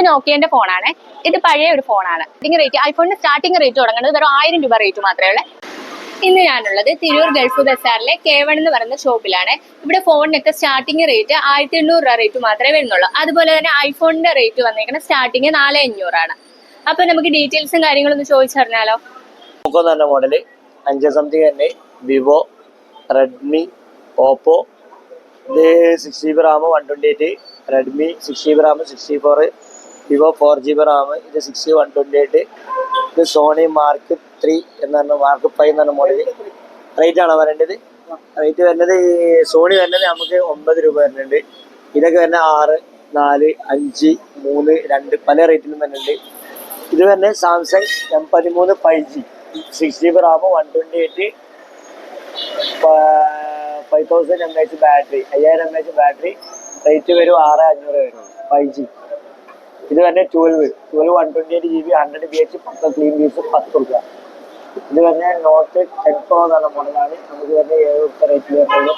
ഇത് നോക്കിയന്റെ ഫോണാണ്. ഇത് പഴയ ഒരു ഫോണാണ്. ഇതിന്റെ റേറ്റ് ഐഫോണിന്റെ സ്റ്റാർട്ടിംഗ് റേറ്റ് തുടങ്ങുന്നത് വെറും ആയിരം രൂപ റേറ്റ് മാത്രമേ ഉള്ളൂ. ഇന്ന് ഞാനുള്ളത് തിരൂർ ഗൾഫ് ബസാറിലെ കെ വൺ എന്ന് പറയുന്ന ഷോപ്പിലാണ്. ഇവിടെ ഫോണിനൊക്കെ സ്റ്റാർട്ടിംഗ് റേറ്റ് ആയിരത്തി എണ്ണൂറ് രൂപ റേറ്റ് മാത്രമേ വരുന്നുള്ളൂ. അതുപോലെ തന്നെ ഐഫോണിന്റെ റേറ്റ് വന്നേക്കുന്ന സ്റ്റാർട്ടിങ് നാല് അഞ്ഞൂറാണ് അപ്പൊ നമുക്ക് ഡീറ്റെയിൽസും കാര്യങ്ങളും ഒന്ന് ചോദിച്ചറിഞ്ഞാലോ? നല്ല മോഡൽ അഞ്ച് സംതിങ് തന്നെ. വിവോ റെഡ്മി ഓപ്പോ ഇത് six G B RAM one twenty eight Redmi six G B RAM sixty four Vivo four G B RAM ഇത് സിക്സ് വൺ ട്വന്റി എയ്റ്റ് ഇത് സോണി മാർക്ക് ത്രീ എന്ന് പറഞ്ഞ mark five എന്ന് പറഞ്ഞ model rate ആണോ വരേണ്ടത്? Rate വരുന്നത് ഈ സോണി വരുന്നത് നമുക്ക് ഒമ്പത് രൂപ വരുന്നുണ്ട് ഇതൊക്കെ വരുന്ന ആറ് നാല് അഞ്ച് മൂന്ന് രണ്ട് പല റേറ്റിലും വരുന്നുണ്ട്. ഇത് തന്നെ സാംസങ് എം പതിമൂന്ന് five G six G B RAM one twenty eight five thousand M H battery അയ്യായിരം എം എച്ച് ബാറ്ററി റേറ്റ് വരും ആറ് അഞ്ഞൂറ് വരും ഫൈവ് ജി ഇത് തന്നെ twelve twelve one twenty eight G B hundred B H പത്ത് clean piece പത്ത് റുപ്യ ഇത് തന്നെ നോട്ട് ടെൻ പ്രോ എന്നുള്ള മോഡലാണ് നമുക്ക് തന്നെ ഏഴ് റുപ്യ റേറ്റ് വരുന്നുള്ളൂ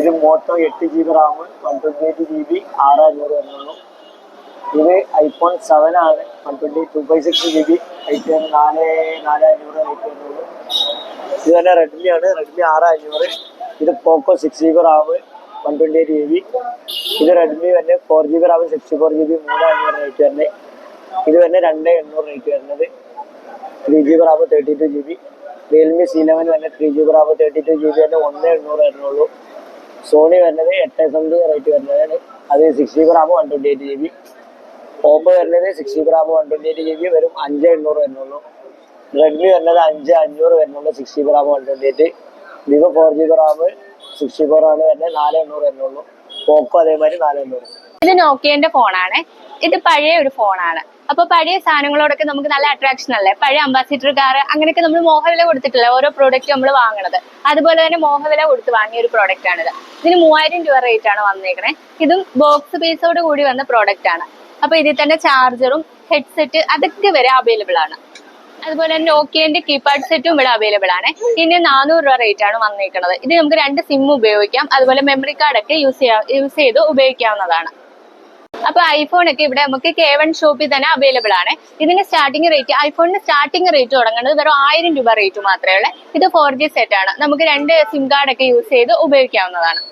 ഇത് മോട്ടോ എട്ട് G B RAM one twenty eight G B ആറ് അഞ്ഞൂറ് വരുന്നുള്ളൂ. ഇത് ഐഫോൺ സെവൻ ആണ്. One twenty two by six G B rate നാല് നാല് അഞ്ഞൂറ് റേറ്റ് വരുന്നുള്ളൂ. ഇത് തന്നെ റെഡ്മി ആണ്. റെഡ്മി ആറ് അഞ്ഞൂറ് ഇത് Poco six G B RAM one twenty eight G B ഇത് റെഡ്മി തന്നെ four G B RAM sixty four G B മൂന്ന് അഞ്ഞൂറ് റേറ്റ് വരുന്നത് ഇത് തന്നെ രണ്ട് എണ്ണൂറ് റേറ്റ് വരുന്നത് three G B RAM thirty two G B Realme C eleven തന്നെ three G B RAM thirty two G B തന്നെ ഒന്ന് എണ്ണൂറ് വരുന്നുള്ളൂ സോണി വരുന്നത് എട്ട് സംതിങ് റേറ്റ് വരുന്നതാണ് അത് six G B RAM one twenty eight G B Oppo വരുന്നത് six G B RAM one twenty eight G B വരും അഞ്ച് എണ്ണൂറ് വരുന്നുള്ളൂ റെഡ്മി വരുന്നത് അഞ്ച് അഞ്ഞൂറ് വരുന്നുള്ളൂ six G B RAM one twenty eight Vivo four G B RAM sixty four ആണ് വരുന്നത് നാല് എണ്ണൂറ് വരുന്നുള്ളൂ പോക്കോ അതേമാതിരി നാല് എണ്ണൂറ് ഇത് നോക്കിയന്റെ ഫോണാണ്. ഇത് പഴയ ഒരു ഫോണാണ്. അപ്പൊ പഴയ സാധനങ്ങളോടൊക്കെ നമുക്ക് നല്ല അട്രാക്ഷൻ അല്ലേ? പഴയ അംബാസിഡർ കാർ അങ്ങനെയൊക്കെ നമ്മൾ മോഹവില കൊടുത്തിട്ടില്ല? ഓരോ പ്രോഡക്റ്റ് നമ്മൾ വാങ്ങണത്. അതുപോലെ തന്നെ മോഹവില കൊടുത്ത് വാങ്ങിയ ഒരു പ്രോഡക്റ്റ് ആണിത്. ഇതിന് മൂവായിരം രൂപ റേറ്റ് ആണ് വന്നേക്കണേ. ഇതും ബോക്സ് പീസോട് കൂടി വന്ന പ്രോഡക്റ്റ് ആണ്. അപ്പൊ ഇതിൽ തന്നെ ചാർജറും ഹെഡ്സെറ്റ് അതൊക്കെ വരെ അവൈലബിൾ ആണ്. അതുപോലെ തന്നെ നോക്കിയന്റെ കീപാഡ് സെറ്റും ഇവിടെ അവൈലബിൾ ആണ്. ഇതിന് നാനൂറ് രൂപ റേറ്റ് ആണ് വന്നിരിക്കുന്നത് ഇത് നമുക്ക് രണ്ട് സിം ഉപയോഗിക്കാം. അതുപോലെ മെമ്മറി കാർഡ് ഒക്കെ യൂസ് ചെയ്യാം യൂസ് ചെയ്ത് ഉപയോഗിക്കാവുന്നതാണ്. അപ്പൊ ഐഫോൺ ഒക്കെ ഇവിടെ നമുക്ക് കെ വൺ ഷോപ്പിൽ തന്നെ അവൈലബിൾ ആണ്. ഇതിന്റെ സ്റ്റാർട്ടിംഗ് റേറ്റ് ഐഫോണിന്റെ സ്റ്റാർട്ടിംഗ് റേറ്റ് തുടങ്ങുന്നത് വെറും ആയിരം രൂപ റേറ്റ് മാത്രമേ ഉള്ളൂ. ഇത് ഫോർ ജി സെറ്റ് ആണ്. നമുക്ക് രണ്ട് സിം കാർഡ് ഒക്കെ യൂസ് ചെയ്ത് ഉപയോഗിക്കാവുന്നതാണ്.